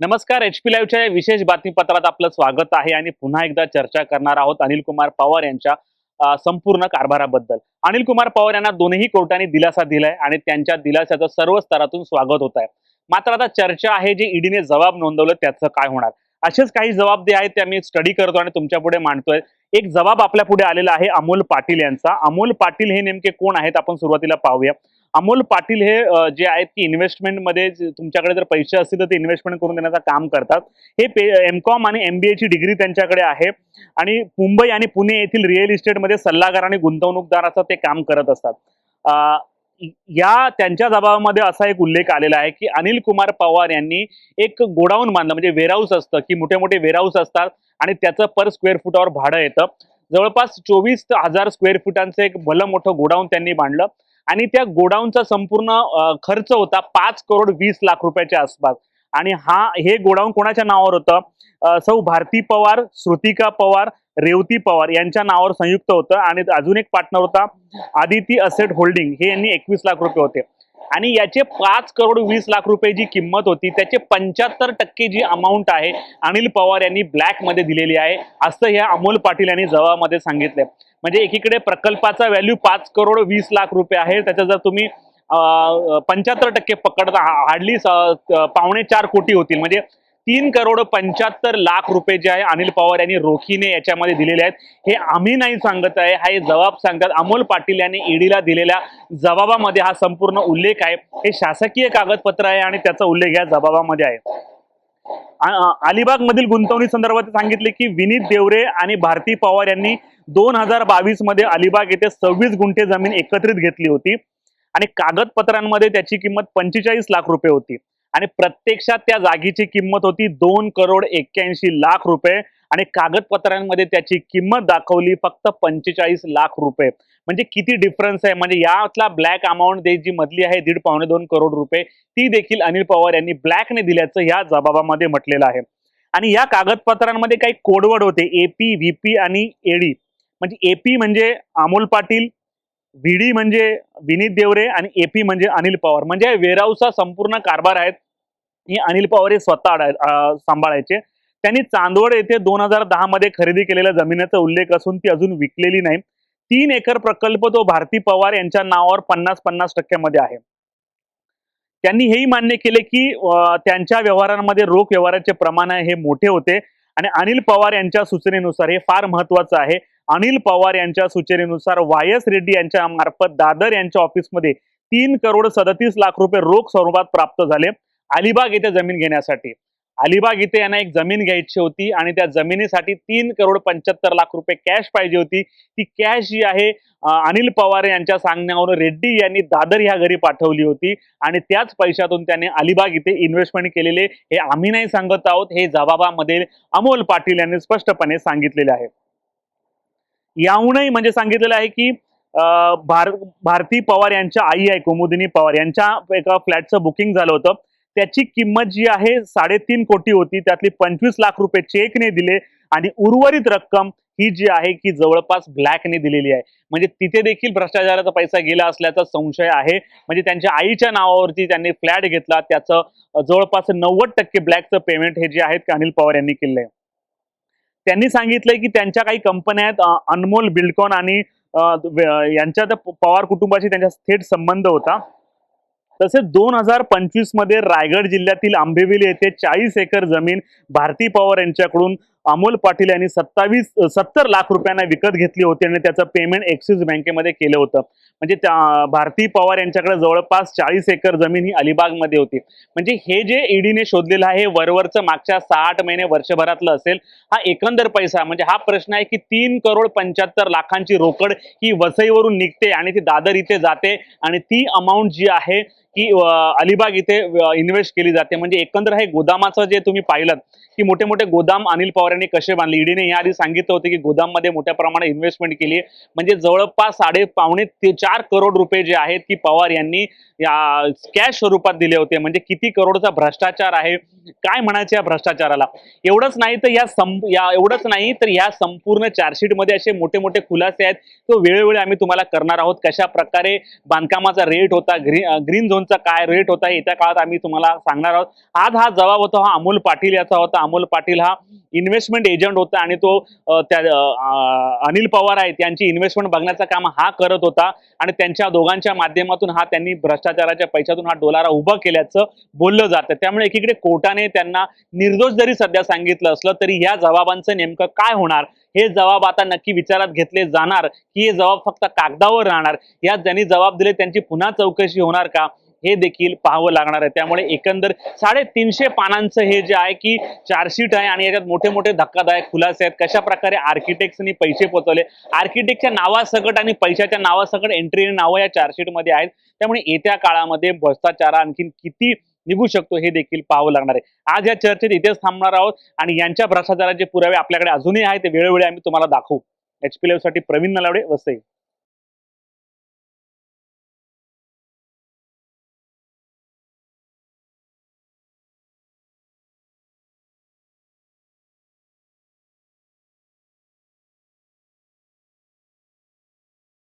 नमस्कार H P लाईव्हच्या या विशेष बातमीपत्रात आपलं स्वागत आहे आणि पुन्हा एकदा चर्चा करणार आहोत अनिल कुमार पवार यांच्या संपूर्ण कारभाराबद्दल. अनिल कुमार पवार यांना दोन्ही कोर्टाने दिलासा दिलाय आणि त्यांच्या दिलासाचं सर्व स्तरातून स्वागत होत आहे. मात्र आता चर्चा आहे जे ईडीने जबाब नोंदवलं त्याचं काय होणार? असेच काही जबाबदे आहेत ते आम्ही स्टडी करतो आणि तुमच्यापुढे मांडतोय. एक जबाब आपल्या पुढे आलेला आहे अमोल पाटील यांचा. अमोल पाटील हे नेमके कोण आहेत? आपण सुरुवातीला पाहूया. अमोल पाटील हे जे आहेत की इन्व्हेस्टमेंटमध्ये तुमच्याकडे जर पैसे असतील तर ते इन्व्हेस्टमेंट करून देण्याचं काम करतात. हे एम कॉम आणि एमबीए ची डिग्री त्यांच्याकडे आहे. आणि मुंबई आणि पुणे येथील रिअल इस्टेटमध्ये सल्लागार आणि गुंतवणूकदाराचं ते काम करत असतात. या त्यांच्या जबाबामध्ये असा एक उल्लेख आलेला आहे की अनिल कुमार पवार यांनी एक गोडाऊन बांधलं म्हणजे वेअरहाऊस असतं की मोठे मोठे वेअरहाऊस असतात आणि त्याचं पर स्क्वेअर फुटावर भाडं येतं. जवळपास चोवीस हजार स्क्वेअर फुटांचं एक भलं मोठं गोडाऊन त्यांनी बांधलं. आणि त्या गोडाऊनचा संपूर्ण खर्च होता पाच करोड वीस लाख रुपयाच्या आसपास. आणि हा हे गोडाऊन कोणाच्या नावावर होतं? सौ भारती पवार श्रुतिका पवार रेवती पवार यांच्या नावावर संयुक्त होतं. आणि अजून एक पार्टनर होता आदिती असेट होल्डिंग हे यांनी एकवीस लाख रुपये होते. आणि याचे पाच करोड वीस लाख रुपये जी किंमत होती त्याचे पंच्याहत्तर टक्के जी अमाऊंट आहे अनिल पवार यांनी ब्लॅकमध्ये दिलेली आहे. असं ह्या अमोल पाटील यांनी जबाबामध्ये सांगितलंय. म्हणजे एकीकडे प्रकल्पाचा व्हॅल्यू पाच करोड वीस लाख रुपये आहे त्याचा जर तुम्ही पंच्याहत्तर टक्के पकडता हार्डली पावणे चार कोटी होतील. म्हणजे तीन करोड पंच्याहत्तर लाख रुपये जे आहे अनिल पवार यांनी रोखीने याच्यामध्ये दिलेले आहेत. हे आम्ही नाही सांगत आहे हा हे जबाब सांगतात. अमोल पाटील यांनी ईडीला दिलेल्या जबाबामध्ये हा संपूर्ण उल्लेख आहे. हे शासकीय कागदपत्र आहे आणि त्याचा उल्लेख या जबाबामध्ये आहे. अलिबाग मधील गुंतवणूक संदर्भात सांगितले की विनीत देवरे आणि भारती पवार यांनी दोन हजार बावीसमध्ये अलिबाग येथे सव्वीस गुंठे जमीन एकत्रित घेतली होती आणि कागदपत्रांमध्ये त्याची किंमत पंचेचाळीस लाख रुपये होती. आणि प्रत्यक्षात त्या जागेची किंमत होती दोन करोड एक्क्याऐंशी लाख रुपये. आणि कागदपत्रांमध्ये त्याची किंमत दाखवली फक्त पंचेचाळीस लाख रुपये. म्हणजे किती डिफरन्स आहे? म्हणजे यातला ब्लॅक अमाऊंट जी मधली आहे दीड पावणे दोन करोड रुपये ती देखील अनिल पवार यांनी ब्लॅकने दिल्याचं या जबाबामध्ये म्हटलेलं आहे. आणि या कागदपत्रांमध्ये काही कोडवड होते. एपी व्हीपी आणि एडी म्हणजे एपी म्हणजे अमोल पाटील व्हीडी म्हणजे विनीत देवरे आणि एपी म्हणजे अनिल पवार. म्हणजे वेराऊचा संपूर्ण कारभार आहेत हे अनिल पवार हे स्वतः सांभाळायचे. त्यांनी चांदवड येथे दोन हजार दहा मध्ये खरेदी केलेल्या जमिनीचा उल्लेख असून ती अजून विकलेली नाही. तीन एकर प्रकल्प तो भारती पवार यांच्या नावावर पन्नास पन्नास टक्क्यामध्ये आहे. त्यांनी हेही मान्य केले की त्यांच्या व्यवहारांमध्ये रोख व्यवहाराचे प्रमाण आहे हे मोठे होते आणि अनिल पवार यांच्या सूचनेनुसार हे फार महत्वाचं आहे. अनिल पवार यांच्या सूचनेनुसार वाय एस रेड्डी यांच्या मार्फत दादर यांच्या ऑफिसमध्ये तीन करोड सदतीस लाख रुपये रोख स्वरूपात प्राप्त झाले. अलिबाग येथे जमीन घेण्यासाठी. अलिबाग इथे यांना एक जमीन घ्यायची होती आणि त्या जमिनीसाठी तीन करोड पंच्याहत्तर लाख रुपये कॅश पाहिजे होती. ती कॅश जी आहे अनिल पवार यांच्या सांगण्यावरून रेड्डी यांनी दादर ह्या घरी पाठवली होती आणि त्याच पैशातून त्याने अलिबाग इथे इन्व्हेस्टमेंट केलेले हे आम्ही नाही सांगत आहोत हे जबाबामध्ये अमोल पाटील यांनी स्पष्टपणे सांगितलेले आहे. याहूनही म्हणजे सांगितलेलं आहे की भार भारती पवार यांच्या आई आहे कुमुदिनी पवार यांच्या एका फ्लॅटचं बुकिंग झालं होतं. त्याची किंमत जी आहे साडेतीन कोटी होती. त्यातली पंचवीस लाख रुपये चेकने दिले आणि उर्वरित रक्कम ही जी आहे की जवळपास ब्लॅकने दिलेली आहे. म्हणजे तिथे देखील भ्रष्टाचाराचा पैसा गेला असल्याचा संशय आहे. म्हणजे त्यांच्या आईच्या नावावरती त्यांनी फ्लॅट घेतला. त्याचं जवळपास नव्वद टक्के ब्लॅकचं पेमेंट हे जे आहेत अनिल पवार यांनी केलंय त्यांनी सांगितलंय की त्यांच्या काही कंपन्या आहेत अनमोल बिल्डकॉन आणि यांच्या पवार कुटुंबाशी त्यांचा थेट संबंध होता. तसेच दोन हजार पंचवीसमध्ये रायगड जिल्ह्यातील आंबेविली येथे चाळीस एकर जमीन भारती पवार यांच्याकडून अमोल पाटील यांनी सत्तावीस सत्तर लाख रुपयांना विकत घेतली होती आणि त्याचं पेमेंट एक्सिस बँकेमध्ये केलं होतं. म्हणजे त्या भारती पवार यांच्याकडे जवळपास चाळीस एकर जमीन ही अलिबागमध्ये होती. म्हणजे हे जे ईडीने शोधलेलं आहे वरवरचं मागच्या साठ महिने वर्षभरातलं असेल हा एकंदर पैसा म्हणजे हा प्रश्न आहे की तीन करोड पंच्याहत्तर लाखांची रोकड ही वसईवरून निघते आणि ती दादर इथे जाते आणि ती अमाऊंट जी आहे की अलिबाग इथे इन्व्हेस्ट केली जाते. म्हणजे एकंदर हे गोदामाचं जे तुम्ही पाहिलं की मोठे मोठे गोदाम अनिल पवार यांनी कसे बांधले? ईडीने याआधी सांगितलं होतं की गोदाममध्ये मोठ्या प्रमाणात इन्व्हेस्टमेंट केली म्हणजे जवळपास साडे पावणे ते चार करोड रुपये जे आहेत की पवार यांनी या कॅश स्वरूपात दिले होते. म्हणजे किती करोडचा भ्रष्टाचार आहे? काय म्हणायचं या भ्रष्टाचाराला? एवढंच नाही तर या सं या एवढंच नाही तर या संपूर्ण चार्जशीटमध्ये असे मोठे मोठे खुलासे आहेत. तो वेळोवेळी आम्ही तुम्हाला करणार आहोत. कशा प्रकारे बांधकामाचा रेट होता ग्रीन ग्रीन झोनचा काय रेट होता येत्या काळात आम्ही तुम्हाला सांगणार आहोत. आज हा जबाब होता हा अमोल पाटील याचा होता. अमोल पाटील हा इन्व्हेस्टमेंट एजंट होता आणि तो त्या अनिल पवार आहेत यांची इन्व्हेस्टमेंट बघण्याचं काम हा करत होता. आणि त्यांच्या दोघांच्या माध्यमातून हा त्यांनी भ्रष्टाचाराच्या पैशातून हा डोलारा उभा केल्याचं बोललं जातं. त्यामुळे एकीकडे कोर्टाने त्यांना निर्दोष जरी सध्या सांगितलं असलं तरी ह्या जबाबांचं नेमकं काय होणार? हे जबाब आता नक्की विचारात घेतले जाणार की हे जबाब फक्त कागदावर राहणार? यात ज्यांनी जबाब दिले त्यांची पुन्हा चौकशी होणार का? हे देखील पाहावं लागणार आहे. त्यामुळे एकंदर साडेतीनशे पानांचं हे जे आहे की चार्जशीट आहे आणि याच्यात मोठे मोठे धक्कादायक खुलासे आहेत. कशा प्रकारे आर्किटेक्ट्सनी पैसे पोचवले? आर्किटेक्टच्या नावासकट आणि पैशाच्या नावासकट एंट्री नावं या चार्जशीटमध्ये आहेत. त्यामुळे येत्या काळामध्ये भ्रष्टाचार आणखीन किती निघू शकतो हे देखील पाहावं लागणार आहे. आज या चर्चेत इथेच थांबणार आहोत आणि यांच्या भ्रष्टाचाराचे पुरावे आपल्याकडे अजूनही आहेत. ते वेळोवेळी आम्ही तुम्हाला दाखवू. एच पी साठी प्रवीण नलावडे वसई.